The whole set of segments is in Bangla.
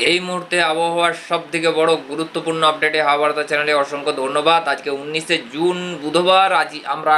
এই মুহূর্তে আবহাওয়ার সব থেকে বড় গুরুত্বপূর্ণ আপডেটে হাওয়াবার্তা চ্যানেলে অসংখ্য ধন্যবাদ। আজকে উনিশে জুন বুধবার, আজ আমরা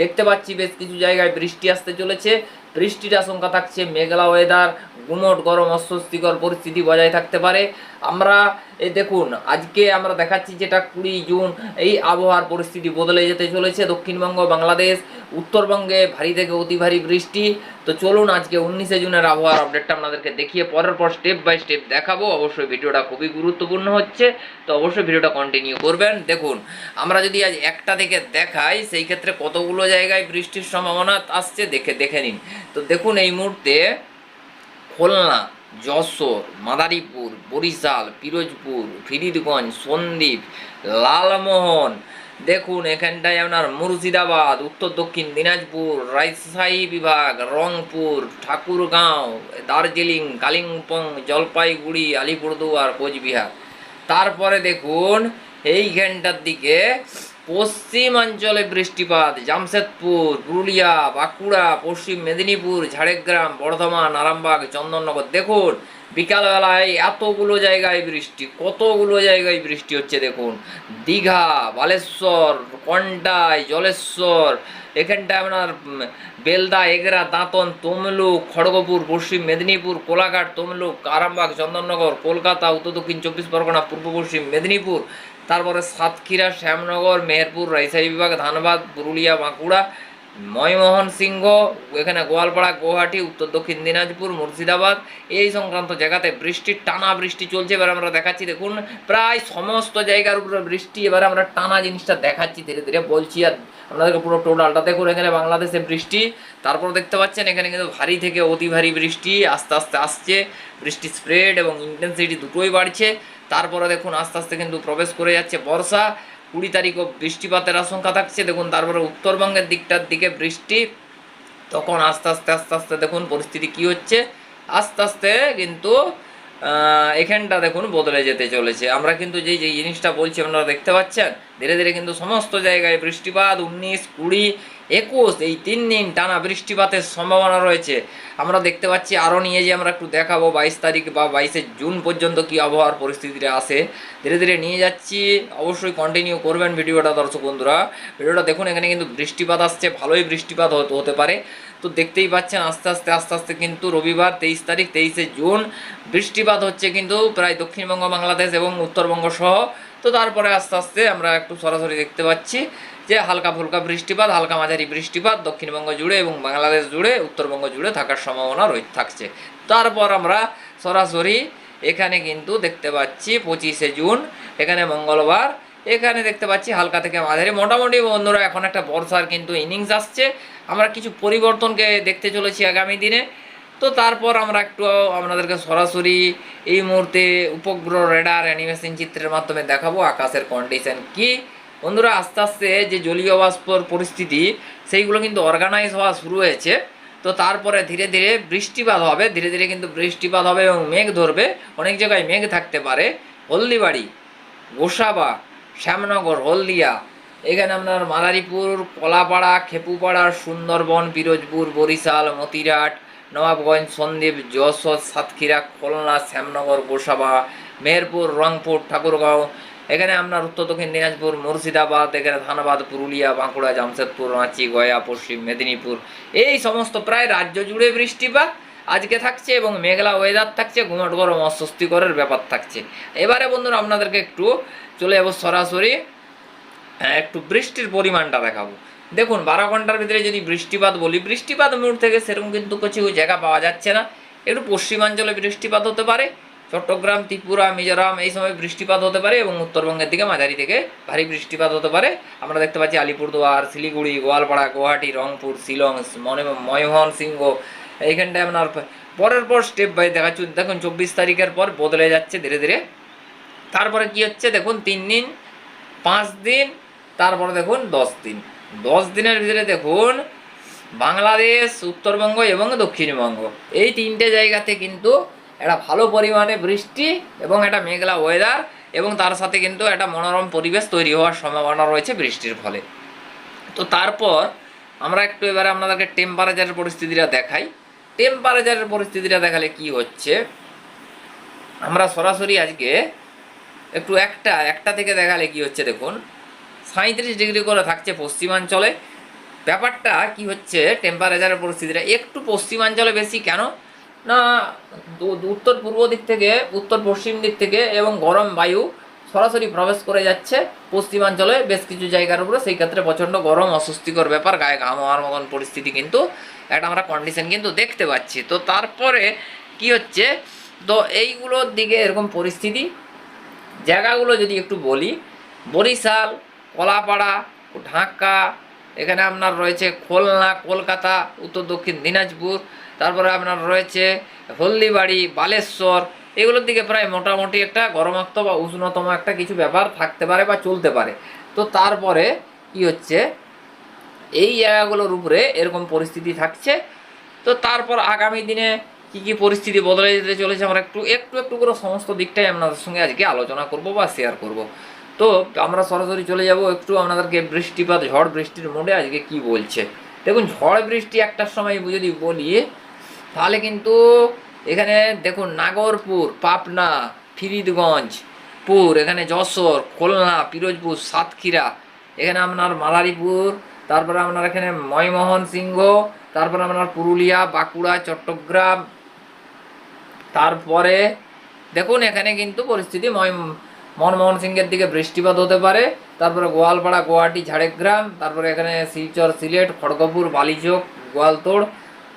দেখতে পাচ্ছি বেশ কিছু জায়গায় বৃষ্টি আসতে চলেছে। বৃষ্টির আশঙ্কা থাকছে, মেঘলা ওয়েদার গুমট গরম, অস্বস্তিকর পরিস্থিতি বজায় থাকতে পারে। আমরা এই দেখুন, আজকে আমরা দেখাচ্ছি যেটা কুড়ি জুন, এই আবহাওয়ার পরিস্থিতি বদলে যেতে চলেছে দক্ষিণবঙ্গ, বাংলাদেশ। উত্তরবঙ্গে ভারী থেকে অতি ভারী বৃষ্টি। তো চলুন আজকে উনিশে জুনের আবহাওয়ার আপডেটটা আপনাদেরকে দেখিয়ে পরের পর স্টেপ বাই স্টেপ দেখাবো। অবশ্যই ভিডিওটা খুবই গুরুত্বপূর্ণ হচ্ছে, তো অবশ্যই ভিডিওটা কন্টিনিউ করবেন। দেখুন, আমরা যদি আজ একটা থেকে দেখাই, সেই ক্ষেত্রে কতগুলো জায়গায় বৃষ্টির সম্ভাবনা আসছে, দেখে দেখে নিন। তো দেখুন এই মুহূর্তে খুলনা, যশোর, মাদারীপুর, বরিশাল, পিরোজপুর, ফিরিদগঞ্জ, সন্দ্বীপ, লালমোহন, দেখুন এখানটায় আপনার মুর্শিদাবাদ, উত্তর দক্ষিণ দিনাজপুর, রাজশাহী বিভাগ, রংপুর, ঠাকুরগাঁও, দার্জিলিং, কালিম্পং, জলপাইগুড়ি, আলিপুরদুয়ার, কোচবিহার। তারপরে দেখুন এইখানটার দিকে পশ্চিমাঞ্চলে বৃষ্টিপাত, জামশেদপুর, পুরুলিয়া, বাঁকুড়া, পশ্চিম মেদিনীপুর, ঝাড়গ্রাম, বর্ধমান, আরামবাগ, চন্দননগর। দেখুন, বিকালবেলায় এতগুলো জায়গায় বৃষ্টি, কতগুলো জায়গায় বৃষ্টি হচ্ছে দেখুন। দীঘা, বালেশ্বর, কন্টাই, জলেশ্বর এখানটায় আপনার বেলদা, এগরা, দাঁতন, তমলুক, খড়গপুর, পশ্চিম মেদিনীপুর, কোলাঘাট, তমলুক, আরামবাগ, চন্দননগর, কলকাতা, উত্তর দক্ষিণ চব্বিশ পরগনা, পূর্ব পশ্চিম মেদিনীপুর। তারপরে সাতক্ষীরা, শ্যামনগর, মেহেরপুর, রাজশাহী বিভাগ, ধানবাদ, পুরুলিয়া, বাঁকুড়া, ময়মোহন সিংহ এখানে গোয়ালপাড়া, গুয়াহাটি, উত্তর দক্ষিণ দিনাজপুর, মুর্শিদাবাদ, এই সংক্রান্ত জায়গাতে বৃষ্টির টানা বৃষ্টি চলছে। এবার আমরা দেখাচ্ছি, দেখুন, প্রায় সমস্ত জায়গার উপরে বৃষ্টি। এবার আমরা টানা জিনিসটা দেখাচ্ছি ধীরে ধীরে বলছি, আর আপনাদেরকে পুরো টোটালটা দেখুন, এখানে বাংলাদেশে বৃষ্টি। তারপর দেখতে পাচ্ছেন, এখানে কিন্তু ভারী থেকে অতি ভারী বৃষ্টি, আস্তে আস্তে আসছে। বৃষ্টি স্প্রেড এবং ইন্টেন্সিটি দুটোই বাড়ছে। তারপরে দেখুন আস্তে আস্তে কিন্তু প্রবেশ করে যাচ্ছে বর্ষা। কুড়ি তারিখও বৃষ্টিপাতের আশঙ্কা থাকছে। দেখুন, তারপরে উত্তরবঙ্গের দিকটার দিকে বৃষ্টি। তখন আস্তে আস্তে আস্তে আস্তে দেখুন পরিস্থিতি কি হচ্ছে? আস্তে আস্তে কিন্তু এখানটা দেখুন বদলে যেতে চলেছে। আমরা কিন্তু যেই যে জিনিসটা বলছি, আপনারা দেখতে পাচ্ছেন? ধীরে ধীরে কিন্তু সমস্ত জায়গায় বৃষ্টিপাত, উনিশ, কুড়ি একুশ, এই তিন দিন টানা বৃষ্টিপাতের সম্ভাবনা রয়েছে। আমরা দেখতে পাচ্ছি আরও নিয়ে যে আমরা একটু দেখাবো বাইশ তারিখ বা বাইশে জুন পর্যন্ত কি আবহাওয়ার পরিস্থিতিটা আসে ধীরে ধীরে নিয়ে যাচ্ছি। অবশ্যই কন্টিনিউ করবেন ভিডিওটা, দর্শক বন্ধুরা। ভিডিওটা দেখুন, এখানে কিন্তু বৃষ্টিপাত আসছে, ভালোই বৃষ্টিপাত হতে পারে। তো দেখতেই পাচ্ছেন, আস্তে আস্তে আস্তে আস্তে কিন্তু রবিবার তেইশ তারিখ, তেইশে জুন বৃষ্টিপাত হচ্ছে কিন্তু প্রায় দক্ষিণবঙ্গ, বাংলাদেশ এবং উত্তরবঙ্গ সহ। তো তারপরে আস্তে আস্তে আমরা একটু সরাসরি দেখতে পাচ্ছি। যে হালকা ফুলকা বৃষ্টিপাত, হালকা মাঝারি বৃষ্টিপাত, দক্ষিণবঙ্গ জুড়ে এবং বাংলাদেশ জুড়ে, উত্তরবঙ্গ জুড়ে থাকার সম্ভাবনা রয়ে থাকছে। তারপর আমরা সরাসরি এখানে কিন্তু দেখতে পাচ্ছি পঁচিশে জুন, এখানে মঙ্গলবার, এখানে দেখতে পাচ্ছি হালকা থেকে মাঝারি। মোটামুটি বন্ধুরা, এখন একটা বর্ষার কিন্তু ইনিংস আসছে। আমরা কিছু পরিবর্তনকে দেখতে চলেছি আগামী দিনে। তো তারপর আমরা একটু আপনাদেরকে সরাসরি এই মুহূর্তে উপগ্রহ রেডার অ্যানিমেশন চিত্রের মাধ্যমে দেখাবো, আকাশের কন্ডিশন কি বন্ধুরা, আস্তে আস্তে যে জলীয় বাষ্পর পরিস্থিতি, সেইগুলো কিন্তু অর্গানাইজ হওয়া শুরু হয়েছে। তো তারপরে ধীরে ধীরে বৃষ্টিপাত হবে, ধীরে ধীরে কিন্তু বৃষ্টিপাত হবে এবং মেঘ ধরবে। অনেক জায়গায় মেঘ থাকতে পারে। হলদিবাড়ি, গোসাবা, শ্যামনগর, হলদিয়া, এখানে আপনার মাদারীপুর, কলাপাড়া, খেপুপাড়া, সুন্দরবন, পিরোজপুর, বরিশাল, মতিরাট, নবাবগঞ্জ, সন্দ্বীপ, যশোর, সাতক্ষীরা, খুলনা, শ্যামনগর, গোসাবা, মেহেরপুর, রংপুর, ঠাকুরগাঁও এখানে আপনার উত্তর দক্ষিণ দিনাজপুর মুর্শিদাবাদ এখানে ধানবাদ পুরুলিয়া বাঁকুড়া জামশেদপুর রাঁচি গয়া পশ্চিম মেদিনীপুর। এই সমস্ত প্রায় রাজ্য জুড়ে বৃষ্টিপাত আজকে থাকছে এবং মেঘলা ওয়েদার থাকছে ঘুমট গরম অস্বস্তিকরের ব্যাপার থাকছে। এবারে বন্ধুরা আপনাদেরকে একটু চলে যাব সরাসরি হ্যাঁ, একটু বৃষ্টির পরিমাণটা দেখাবো। দেখুন বারো ঘণ্টার ভিতরে যদি বৃষ্টিপাত বলি বৃষ্টিপাত মোড় থেকে সেরকম কিন্তু কিছু জায়গা পাওয়া যাচ্ছে না। একটু পশ্চিমাঞ্চলে বৃষ্টিপাত হতে পারে চট্টগ্রাম, ত্রিপুরা, মিজোরাম এই সময় বৃষ্টিপাত হতে পারে এবং উত্তরবঙ্গের দিকে মাঝারি থেকে ভারী বৃষ্টিপাত হতে পারে। আমরা দেখতে পাচ্ছি আলিপুরদুয়ার, শিলিগুড়ি, গোয়ালপাড়া, গুয়াহাটি, রংপুর, শিলং, মনে ময়মোহন সিংহ এইখানটায় আপনার পরের পর স্টেপ বাই দেখাচ্ছি। দেখুন, চব্বিশ তারিখের পর বদলে যাচ্ছে ধীরে ধীরে। তারপরে কি হচ্ছে? দেখুন, তিন দিন, পাঁচ দিন, তারপরে দেখুন, দশ দিন। দশ দিনের ভিতরে দেখুন, বাংলাদেশ, উত্তরবঙ্গ এবং দক্ষিণবঙ্গ। এই তিনটে জায়গাতে কিন্তু একটা ভালো পরিমাণে বৃষ্টি এবং একটা মেঘলা ওয়েদার এবং তার সাথে কিন্তু একটা মনোরম পরিবেশ তৈরি হওয়ার সম্ভাবনা রয়েছে বৃষ্টির ফলে। তো তারপর আমরা একটু এবারে আপনাদেরকে টেম্পারেচারের পরিস্থিতিটা দেখাই। টেম্পারেচারের পরিস্থিতিটা দেখালে কি হচ্ছে? আমরা সরাসরি আজকে একটু একটা একটা থেকে দেখালে কি হচ্ছে দেখুন। সাঁত্রিশ ডিগ্রি করে থাকছে পশ্চিমাঞ্চলে। ব্যাপারটা কি হচ্ছে? টেম্পারেচারের পরিস্থিতিটা একটু পশ্চিমাঞ্চলে বেশি কেন? না উত্তর পূর্ব দিক থেকে, উত্তর পশ্চিম দিক থেকে এবং গরম বায়ু সরাসরি প্রবেশ করে যাচ্ছে পশ্চিমাঞ্চলে বেশ কিছু জায়গার উপরে। সেই ক্ষেত্রে প্রচণ্ড গরম, অস্বস্তিকর ব্যাপার, গায়ে ঘাম হওয়ার মতন পরিস্থিতি কিন্তু একটা আমরা কন্ডিশন কিন্তু দেখতে পাচ্ছি। তো তারপরে কি হচ্ছে? তো এইগুলোর দিকে এরকম পরিস্থিতি। জায়গাগুলো যদি একটু বলি, বরিশাল, কলাপাড়া, ঢাকা, এখানে আপনার রয়েছে খুলনা, কলকাতা, উত্তর দক্ষিণ দিনাজপুর তারপরে আপনার রয়েছে হলদিবাড়ি, বালেশ্বর, এগুলোর দিকে প্রায় মোটামুটি একটা গরমাক্ত বা উষ্ণতম একটা কিছু ব্যাপার থাকতে পারে বা চলতে পারে। তো তারপরে কি হচ্ছে? এই জায়গাগুলোর উপরে এরকম পরিস্থিতি থাকছে। তো তারপর আগামী দিনে কি কি পরিস্থিতি বদলে যেতে চলেছে আমরা একটু একটু একটু করে সমস্ত দিকটাই আপনাদের সঙ্গে আজকে আলোচনা করব বা শেয়ার করব। তো আমরা সরাসরি চলে যাব একটু আপনাদেরকে বৃষ্টিপাত, ঝড় বৃষ্টির মোডে আজকে কি বলছে। দেখুন, ঝড় বৃষ্টি একটার সময় যদি বলি তাহলে কিন্তু এখানে দেখুন নাগরপুর, পাবনা, ফিরিদগঞ্জ, পুর, এখানে যশোর, খুলনা, পিরোজপুর, সাতক্ষীরা, এখানে আপনার মাদারীপুর তারপরে আপনার এখানে ময়মোহন সিংহ, তারপরে আপনার পুরুলিয়া, বাঁকুড়া, চট্টগ্রাম, তারপরে দেখুন এখানে কিন্তু পরিস্থিতি ময় মনমোহন সিংহের দিকে বৃষ্টিপাত হতে পারে, তারপরে গোয়ালপাড়া, গুয়াহাটি, ঝাড়গ্রাম, তারপরে এখানে শিলচর, সিলেট, খড়গপুর, বালিচক, গোয়ালতোড়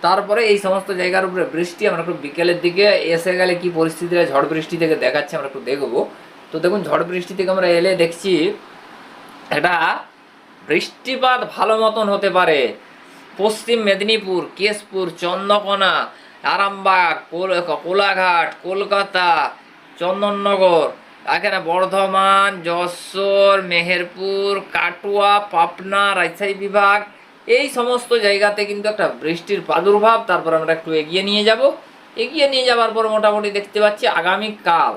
তারপরে এই সমস্ত জায়গার উপরে বৃষ্টি, আমরা একটু বিকেলের দিকে এসে গেলে কি পরিস্থিতিটা ঝড় বৃষ্টি থেকে দেখাচ্ছে, আমরা একটু দেখব। তো দেখুন, ঝড় বৃষ্টি থেকে আমরা এলে দেখছি এটা বৃষ্টিপাত ভালো মতন হতে পারে। পশ্চিম মেদিনীপুর, কেশপুর, চন্দ্রকোনা, আরামবাগ, কোল- কোলাঘাট, কলকাতা, চন্দননগর, এখানে বর্ধমান, যশোর, মেহেরপুর, কাটুয়া, পাবনা, রাজশাহী বিভাগ এই সমস্ত জায়গাতে কিন্তু একটা বৃষ্টির প্রাদুর্ভাব, তারপর আমরা একটু এগিয়ে নিয়ে যাব। এগিয়ে নিয়ে যাওয়ার পর মোটামুটি দেখতে পাচ্ছি আগামীকাল।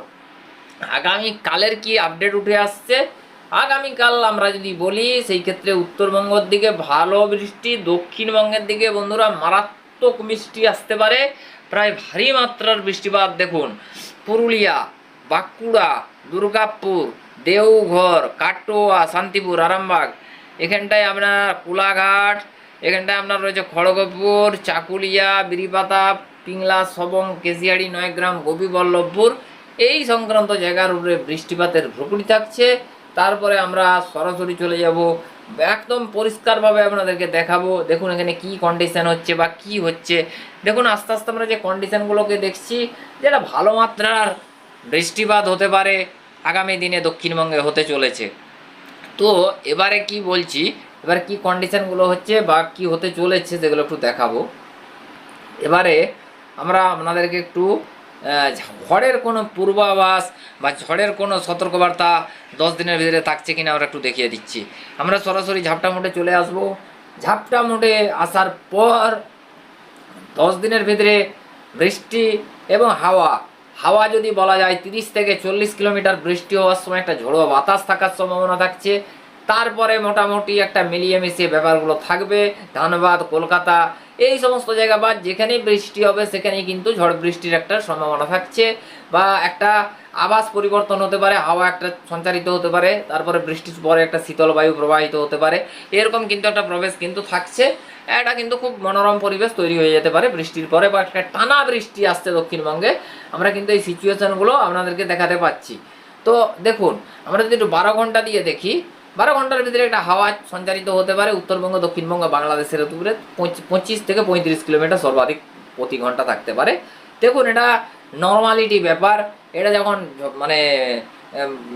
আগামীকালের কি আপডেট উঠে আসছে? আগামীকাল আমরা যদি বলি, সেই ক্ষেত্রে উত্তরবঙ্গের দিকে ভালো বৃষ্টি, দক্ষিণবঙ্গের দিকে বন্ধুরা মারাত্মক বৃষ্টি আসতে পারে। প্রায় ভারী মাত্রার বৃষ্টিপাত দেখুন। পুরুলিয়া, বাঁকুড়া, দুর্গাপুর, দেওঘর, কাটোয়া, শান্তিপুর, আরামবাগ এখানটায় আপনার কোলাঘাট, এখানটায় আপনার রয়েছে খড়গপুর, চাকুলিয়া বিরিপাতা পিংলা, সবং, কেশিয়াড়ি, নয়গ্রাম, গোপীবল্লভপুর। এই সংক্রান্ত জায়গার উপরে বৃষ্টিপাতের ভ্রকুটি থাকছে। তারপরে আমরা সরাসরি চলে যাব। একদম পরিষ্কারভাবে আপনাদেরকে দেখাবো। দেখুন এখানে কি কন্ডিশন হচ্ছে বা কি হচ্ছে। দেখুন, আস্তে আস্তে আমরা যে কন্ডিশনগুলোকে দেখছি, যেটা ভালো মাত্রার বৃষ্টিপাত হতে পারে, আগামী দিনে দক্ষিণবঙ্গে হতে চলেছে। তো এবারে কি বলছি? এবার কি কন্ডিশনগুলো হচ্ছে বা কি হতে চলেছে সেগুলো একটু দেখাবো। এবারে আমরা আপনাদেরকে একটু ঝড়ের কোনো পূর্বাভাস বা ঝড়ের কোনো সতর্কবার্তা দশ দিনের ভিতরে থাকছে কিনা আমরা একটু দেখিয়ে দিচ্ছি। আমরা সরাসরি ঝাপটা মোটে চলে আসব। ঝাপটা মোটে আসার পর দশ দিনের ভিতরে বৃষ্টি এবং হাওয়া হাওয়া যদি বলা যায়, তিরিশ থেকে চল্লিশ কিলোমিটার বৃষ্টি হওয়ার সময় একটা ঝোড়ো বাতাস থাকার সম্ভাবনা থাকছে। তারপরে মোটামুটি একটা মিলিয়ে মিশিয়ে ব্যাপারগুলো থাকবে। ধানবাদ, কলকাতা, এই সমস্ত জায়গা বা যেখানেই বৃষ্টি হবে, সেখানেই কিন্তু ঝড় বৃষ্টির একটা সম্ভাবনা থাকছে। বা একটা আবাস পরিবর্তন হতে পারে, হাওয়া একটা সঞ্চারিত হতে পারে, তারপরে বৃষ্টির পরে একটা শীতল বায়ু প্রবাহিত হতে পারে। এরকম কিন্তু একটা প্রবেশ কিন্তু থাকছে। এটা কিন্তু খুব মনোরম পরিবেশ তৈরি হয়ে যেতে পারে বৃষ্টির পরে, বা একটা টানা বৃষ্টি আসছে দক্ষিণবঙ্গে। আমরা কিন্তু এই সিচুয়েশনগুলো আপনাদেরকে দেখাতে পাচ্ছি। তো দেখুন, আমরা যদি একটু বারো ঘণ্টা দিয়ে দেখি, বারো ঘণ্টার ভিতরে একটা হাওয়া সঞ্চারিত হতে পারে উত্তরবঙ্গ, দক্ষিণবঙ্গ, বাংলাদেশের উপরে পঁচিশ- থেকে পঁয়ত্রিশ কিলোমিটার সর্বাধিক প্রতি ঘণ্টা থাকতে পারে। দেখুন, এটা নর্মালিটি ব্যাপার। এটা যখন মানে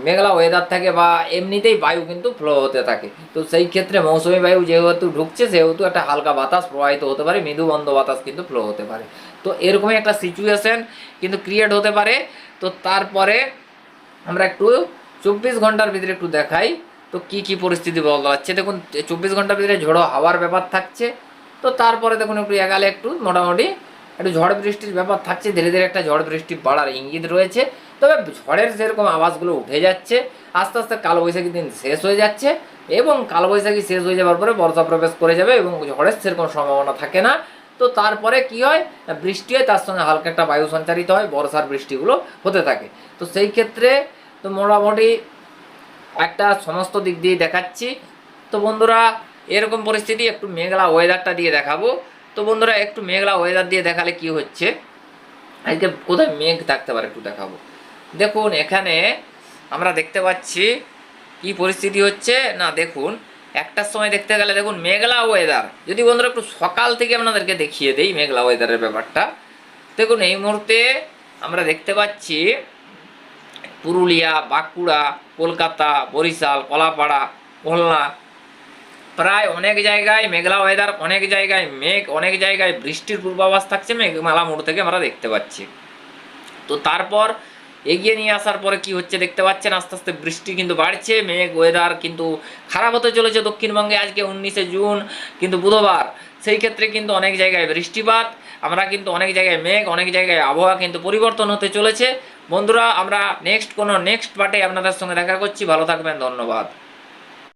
মেঘলা ওয়েদার থাকে বা এমনিতেই বায়ু কিন্তু ফ্লো হতে থাকে। তো সেই ক্ষেত্রে মৌসুমি বায়ু যেহেতু ঢুকছে, সেহেতু একটা হালকা বাতাস প্রবাহিত হতে পারে মৃদু বন্ধ বাতাস কিন্তু ফ্লো হতে পারে। তো এরকমই একটা সিচুয়েশন কিন্তু ক্রিয়েট হতে পারে। তো তারপরে আমরা একটু চব্বিশ ঘণ্টার ভিতরে একটু দেখাই, তো কি কি পরিস্থিতি বদলাচ্ছে দেখুন, চব্বিশ ঘণ্টার ভিতরে ঝোড়ো হাওয়ার ব্যাপার থাকছে। তো তারপরে দেখুন একটু এগালে একটু মোটামুটি একটু ঝড় বৃষ্টির ব্যাপার থাকছে। ধীরে ধীরে একটা ঝড় বৃষ্টি বাড়ার ইঙ্গিত রয়েছে। তবে ঝড়ের সেরকম আওয়াজগুলো উঠে যাচ্ছে। আস্তে আস্তে কালবৈশাখী দিন শেষ হয়ে যাচ্ছে এবং কালবৈশাখী শেষ হয়ে যাওয়ার পরে বর্ষা প্রবেশ করে যাবে এবং ঝড়ের সেরকম সম্ভাবনা থাকে না। তো তারপরে কি হয়? বৃষ্টি হয়, তার সঙ্গে হালকা একটা বায়ু সঞ্চারিত হয়, বর্ষার বৃষ্টিগুলো হতে থাকে। তো সেই ক্ষেত্রে তো মোটামুটি একটা সমস্ত দিক দিয়ে দেখাচ্ছি। তো বন্ধুরা, এরকম পরিস্থিতি, একটু মেঘলা ওয়েদারটা দিয়ে দেখাবো। তো বন্ধুরা, একটু মেঘলা ওয়েদার দিয়ে দেখালে কি হচ্ছে? আজকে কোথায় মেঘ থাকতে পারে একটু দেখাবো। দেখুন, এখানে আমরা দেখতে পাচ্ছি কি পরিস্থিতি হচ্ছে। না, দেখুন, একটার সময় দেখতে গেলে দেখুন মেঘলা ওয়েদার যদি বন্ধুরা একটু সকাল থেকে আপনাদেরকে দেখিয়ে দেই মেঘলা ওয়েদারের ব্যাপারটা। দেখুন, এই মুহূর্তে আমরা দেখতে পাচ্ছি পুরুলিয়া, বাঁকুড়া, কলকাতা, বরিশাল, কলাপাড়া, খুলনা। প্রায় অনেক জায়গায় মেঘলা ওয়েদার অনেক জায়গায় মেঘ, অনেক জায়গায় বৃষ্টির পূর্বাভাস থাকছে মেঘমালা মোড় থেকে আমরা দেখতে পাচ্ছি। তো তারপর এগিয়ে নিয়ে আসার পরে কি হচ্ছে দেখতে পাচ্ছেন? আস্তে আস্তে বৃষ্টি কিন্তু বাড়ছে, মেঘ ওয়েদার কিন্তু খারাপ হতে চলেছে দক্ষিণবঙ্গে আজকে উনিশে জুন, কিন্তু বুধবার। সেই ক্ষেত্রে কিন্তু অনেক জায়গায় বৃষ্টিপাত, আমরা কিন্তু অনেক জায়গায় মেঘ, অনেক জায়গায় আবহাওয়া কিন্তু পরিবর্তন হতে চলেছে। বন্ধুরা, আমরা নেক্সট কোনো নেক্সট পার্টে আপনাদের সঙ্গে দেখা করছি। ভালো থাকবেন, ধন্যবাদ।